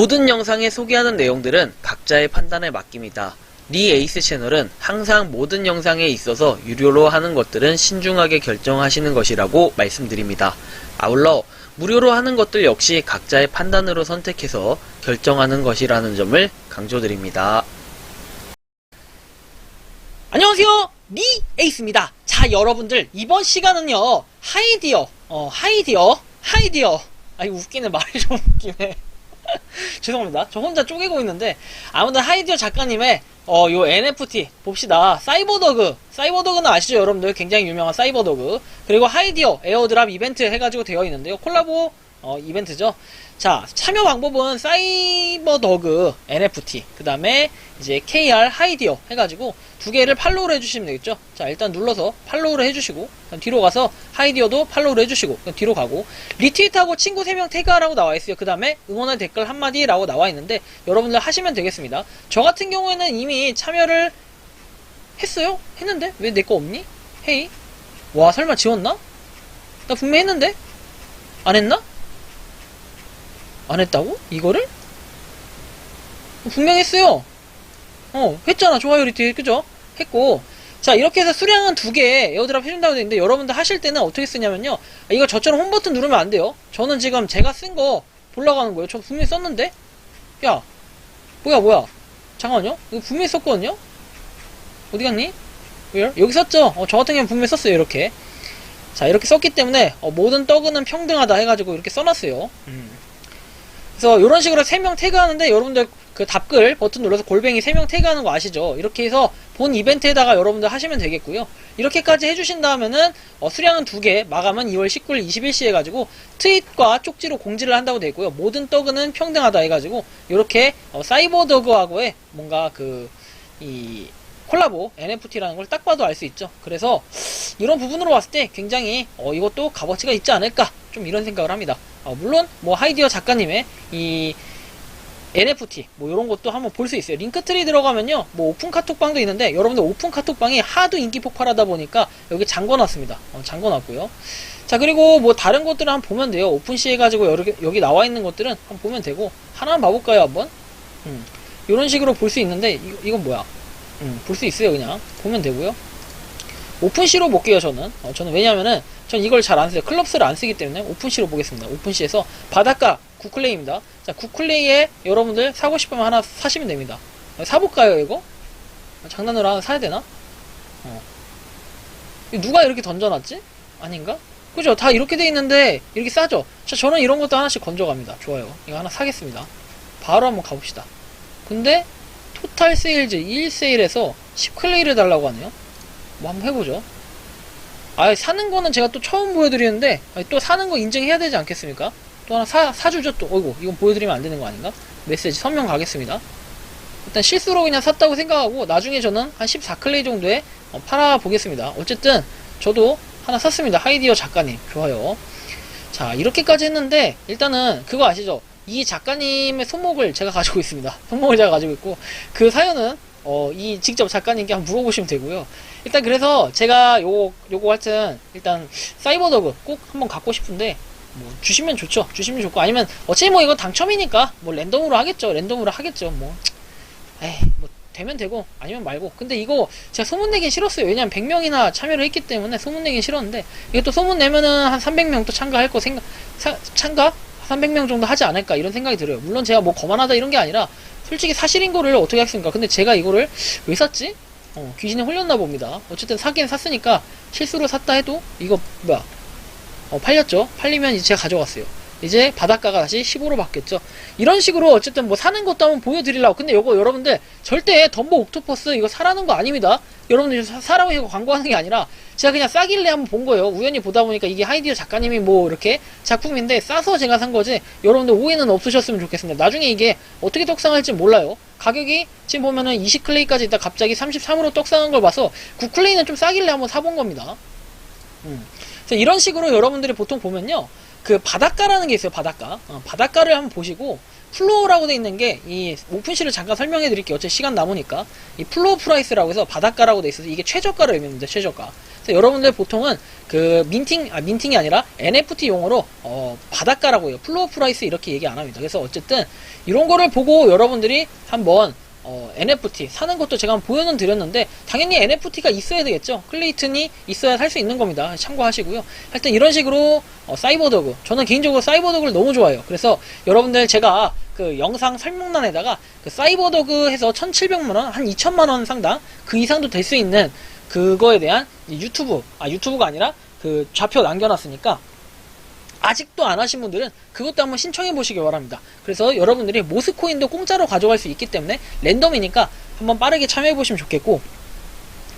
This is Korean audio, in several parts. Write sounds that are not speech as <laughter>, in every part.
모든 영상에 소개하는 내용들은 각자의 판단에 맡깁니다. 리 에이스 채널은 항상 모든 영상에 있어서 유료로 하는 것들은 신중하게 결정하시는 것이라고 말씀드립니다. 아울러 무료로 하는 것들 역시 각자의 판단으로 선택해서 결정하는 것이라는 점을 강조드립니다. 안녕하세요. 리 에이스입니다. 자, 여러분들 이번 시간은요. 하이디어, 어, 하이디어, 하이디어. 아이 웃기네 말이 좀 웃기네. <laughs> 죄송합니다. 저 혼자 쪼개고 있는데 아무튼 하이디어 작가님의 어, 요 NFT 봅시다. 사이버더그. 사이버더그는 아시죠, 여러분들? 굉장히 유명한 사이버더그. 그리고 하이디어 에어드랍 이벤트 해가지고 되어 있는데요. 콜라보 어, 이벤트죠. 자, 참여 방법은 사이버더그 NFT, 그 다음에 이제 KR 하이디어 해가지고 두 개를 팔로우를 해주시면 되겠죠. 자, 일단 눌러서 팔로우를 해주시고, 뒤로 가서 하이디어도 팔로우를 해주시고, 뒤로 가고, 리트윗하고 친구 3명 태그하라고 나와 있어요. 그 다음에 응원의 댓글 한마디라고 나와 있는데, 여러분들 하시면 되겠습니다. 저 같은 경우에는 이미 참여를 했어요? 했는데? 왜 내 거 없니? 헤이? 와, 설마 지웠나? 나 분명히 했는데? 안 했나? 안 했다고? 이거를? 분명히 했어요. 어, 했잖아. 좋아요 리트 그죠? 했고. 자, 이렇게 해서 수량은 두 개 에어드랍 해준다고 되어 있는데, 여러분들 하실 때는 어떻게 쓰냐면요. 아, 이거 저처럼 홈 버튼 누르면 안 돼요. 저는 지금 제가 쓴 거 보려고 하는 거예요. 저 분명히 썼는데? 야, 뭐야, 뭐야. 잠깐만요. 이거 분명히 썼거든요? 어디 갔니? Where? 여기 썼죠? 어, 저 같은 경우는 분명히 썼어요. 이렇게. 자, 이렇게 썼기 때문에, 어, 모든 떡은 평등하다 해가지고 이렇게 써놨어요. 음. 그래서 이런 식으로 3명 태그하는데 여러분들 그 답글 버튼 눌러서 골뱅이 3명 태그하는 거 아시죠? 이렇게 해서 본 이벤트에다가 여러분들 하시면 되겠고요. 이렇게까지 해주신 다음에는 어, 수량은 2개, 마감은 2월 19일 21시 해가지고 트윗과 쪽지로 공지를 한다고 되고요. 모든 떡은 평등하다 해가지고 이렇게 어, 사이버더그하고의 뭔가 그 이 콜라보 NFT라는 걸 딱 봐도 알 수 있죠. 그래서 이런 부분으로 봤을 때 굉장히 어, 이것도 값어치가 있지 않을까 좀 이런 생각을 합니다. 어, 물론 뭐 하이디어 작가님의 이 NFT 뭐 이런 것도 한번 볼 수 있어요. 링크트리 들어가면요, 뭐 오픈 카톡방도 있는데 여러분들 오픈 카톡방이 하도 인기 폭발하다 보니까 여기 잠궈놨습니다. 어, 잠궈놨고요. 자 그리고 뭐 다른 것들을 한번 보면 돼요. 오픈시 해가지고 여기, 여기 나와 있는 것들은 한번 보면 되고 하나만 봐볼까요 한번? 음, 이런 식으로 볼 수 있는데 이, 이건 뭐야? 음, 볼 수 있어요 그냥 보면 되고요. 오픈시로 볼게요 저는 어, 저는 왜냐면은 전 이걸 잘안 써요 클럽스를 안 쓰기 때문에 오픈시로 보겠습니다 오픈시에서 바닷가 구클레이입니다 자 구클레이에 여러분들 사고 싶으면 하나 사시면 됩니다 어, 사볼까요 이거? 아, 장난으로 하나 사야 되나? 어. 누가 이렇게 던져놨지? 아닌가? 그죠 다 이렇게 돼 있는데 이렇게 싸죠 자 저는 이런 것도 하나씩 건져갑니다 좋아요 이거 하나 사겠습니다 바로 한번 가봅시다 근데 토탈 세일즈 1세일에서 10클레이를 달라고 하네요 뭐 한번 해보죠. 아, 사는 거는 제가 또 처음 보여드리는데, 아니, 또 사는 거 인증해야 되지 않겠습니까? 또 하나 사, 사주죠, 또. 어이구, 이건 보여드리면 안 되는 거 아닌가? 메시지 선명 가겠습니다. 일단 실수로 그냥 샀다고 생각하고, 나중에 저는 한 14클레이 정도에 어, 팔아보겠습니다. 어쨌든, 저도 하나 샀습니다. 하이디어 작가님. 좋아요. 자, 이렇게까지 했는데, 일단은, 그거 아시죠? 이 작가님의 손목을 제가 가지고 있습니다. <laughs> 손목을 제가 가지고 있고, 그 사연은, 어, 이 직접 작가님께 한번 물어보시면 되고요. 일단 그래서 제가 요거 요거 하여튼 일단 사이버더그 꼭 한번 갖고 싶은데 뭐 주시면 좋죠. 주시면 좋고 아니면 어차피 뭐 이거 당첨이니까 뭐 랜덤으로 하겠죠. 랜덤으로 하겠죠. 뭐 에이 뭐 되면 되고 아니면 말고. 근데 이거 제가 소문 내긴 싫었어요. 왜냐면 100명이나 참여를 했기 때문에 소문 내긴 싫었는데 이게 또 소문 내면은 한 300명 또 참가할 거 생각 사, 참가 300명 정도 하지 않을까 이런 생각이 들어요. 물론 제가 뭐 거만하다 이런 게 아니라 솔직히 사실인 거를 어떻게 하겠습니까? 근데 제가 이거를 왜 샀지? 어, 귀신이 홀렸나 봅니다. 어쨌든 사긴 샀으니까 실수로 샀다 해도 이거 뭐야? 어, 팔렸죠? 팔리면 이제 제가 가져갔어요. 이제 바닷가가 다시 15로 바뀌었죠. 이런 식으로 어쨌든 뭐 사는 것도 한번 보여드리려고. 근데 요거 여러분들 절대 덤보 옥토퍼스 이거 사라는 거 아닙니다. 여러분들 사- 사라고 해서 광고하는 게 아니라 제가 그냥 싸길래 한번 본 거예요. 우연히 보다 보니까 이게 하이디어 작가님이 뭐 이렇게 작품인데 싸서 제가 산 거지. 여러분들 오해는 없으셨으면 좋겠습니다. 나중에 이게 어떻게 떡상할지 몰라요. 가격이 지금 보면은 20클레이까지 있다 갑자기 33으로 떡상한 걸 봐서 9클레이는 좀 싸길래 한번 사본 겁니다. 음. 이런 식으로 여러분들이 보통 보면요. 그 바닷가라는 게 있어요, 바닷가. 어, 바닷가를 한번 보시고, 플로어라고 돼 있는 게, 이 오픈시를 잠깐 설명해 드릴게요. 어차피 시간 남으니까. 이 플로어 프라이스라고 해서 바닷가라고 돼 있어서 이게 최저가를 의미합니다, 최저가. 그래서 여러분들 보통은 그 민팅, 아, 민팅이 아니라 NFT 용어로, 어, 바닷가라고 해요. 플로어 프라이스 이렇게 얘기 안 합니다. 그래서 어쨌든 이런 거를 보고 여러분들이 한번 어, NFT 사는 것도 제가 한번 보여는 드렸는데 당연히 NFT가 있어야 되겠죠. 클레이튼이 있어야 살 수 있는 겁니다. 참고하시고요. 하여튼 이런 식으로 어, 사이버더그 저는 개인적으로 사이버더그를 너무 좋아해요. 그래서 여러분들 제가 그 영상 설명란에다가 그 사이버더그 해서 1,700만 원, 한 2천만 원 상당 그 이상도 될 수 있는 그거에 대한 이 유튜브 아 유튜브가 아니라 그 좌표 남겨놨으니까 아직도 안 하신 분들은 그것도 한번 신청해 보시기 바랍니다. 그래서 여러분들이 모스코인도 공짜로 가져갈 수 있기 때문에 랜덤이니까 한번 빠르게 참여해 보시면 좋겠고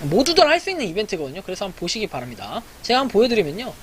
모두들 할 수 있는 이벤트거든요. 그래서 한번 보시기 바랍니다. 제가 한번 보여드리면요.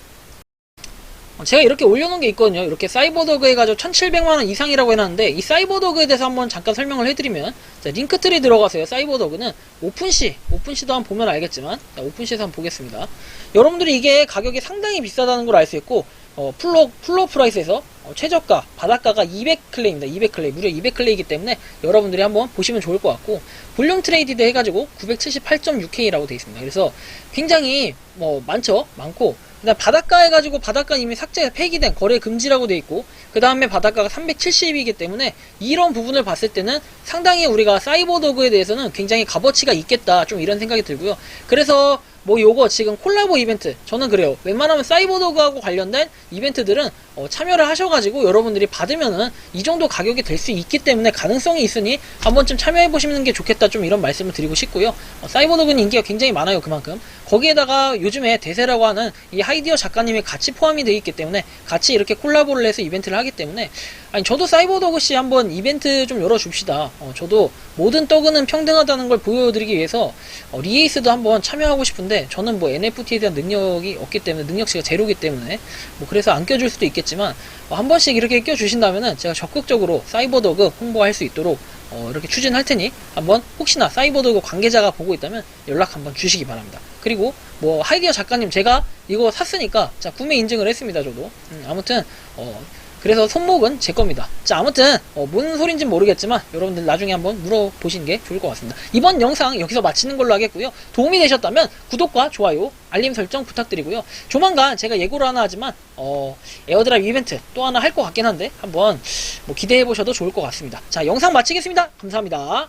어, 제가 이렇게 올려놓은 게 있거든요. 이렇게 사이버더그 해가지고 1700만원 이상이라고 해놨는데, 이 사이버더그에 대해서 한번 잠깐 설명을 해드리면, 자, 링크트리 들어가세요. 사이버더그는 오픈시, 오픈시도 한번 보면 알겠지만, 자, 오픈시에서 한번 보겠습니다. 여러분들이 이게 가격이 상당히 비싸다는 걸 알 수 있고, 어, 플로, 플로 프라이스에서 어, 최저가, 바닷가가 200클레입니다. 200클레. 무려 200클레이기 때문에 여러분들이 한번 보시면 좋을 것 같고, 볼륨 트레이디드 해가지고 978.6K라고 되어 있습니다. 그래서 굉장히 뭐 많죠? 많고, 그다음 바닷가 해가지고 바닷가 이미 삭제 폐기된 거래 금지라고 돼 있고 그 다음에 바닷가가 370이기 때문에 이런 부분을 봤을 때는 상당히 우리가 사이버도그에 대해서는 굉장히 값어치가 있겠다 좀 이런 생각이 들고요 그래서 뭐 요거 지금 콜라보 이벤트 저는 그래요. 웬만하면 사이버도그하고 관련된 이벤트들은 어, 참여를 하셔가지고 여러분들이 받으면은 이 정도 가격이 될 수 있기 때문에 가능성이 있으니 한 번쯤 참여해 보시는 게 좋겠다 좀 이런 말씀을 드리고 싶고요. 어, 사이버도그는 인기가 굉장히 많아요 그만큼. 거기에다가 요즘에 대세라고 하는 이 하이디어 작가님이 같이 포함이 되어 있기 때문에 같이 이렇게 콜라보를 해서 이벤트를 하기 때문에 아니 저도 사이버도그 씨 한번 이벤트 좀 열어줍시다. 어, 저도 모든 떡은 평등하다는 걸 보여드리기 위해서 어, 리에이스도 한번 참여하고 싶은데 저는 뭐 NFT에 대한 능력이 없기 때문에 능력치가 제로기 때문에 뭐 그래서 안 껴줄 수도 있겠지만 어, 한 번씩 이렇게 껴주신다면은 제가 적극적으로 사이버도그 홍보할 수 있도록 어, 이렇게 추진할 테니 한번 혹시나 사이버도그 관계자가 보고 있다면 연락 한번 주시기 바랍니다. 그리고 뭐 하이디어 작가님 제가 이거 샀으니까 자 구매 인증을 했습니다 저도 음, 아무튼 어 그래서 손목은 제 겁니다. 자, 아무튼, 어, 뭔 소린진 모르겠지만, 여러분들 나중에 한번 물어보시는 게 좋을 것 같습니다. 이번 영상 여기서 마치는 걸로 하겠고요. 도움이 되셨다면, 구독과 좋아요, 알림 설정 부탁드리고요. 조만간 제가 예고를 하나 하지만, 어, 에어드랍 이벤트 또 하나 할 것 같긴 한데, 한번, 뭐, 기대해 보셔도 좋을 것 같습니다. 자, 영상 마치겠습니다. 감사합니다.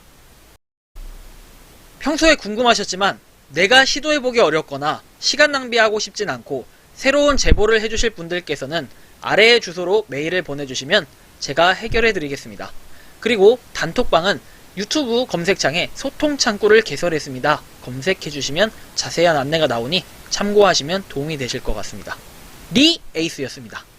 평소에 궁금하셨지만 내가 시도해보기 어렵거나 시간 낭비하고 싶진 않고 새로운 제보를 해주실 분들께서는 아래의 주소로 메일을 보내주시면 제가 해결해 드리겠습니다. 그리고 단톡방은 유튜브 검색창에 소통 창구를 개설했습니다. 검색해 주시면 자세한 안내가 나오니 참고하시면 도움이 되실 것 같습니다. 리 에이스였습니다.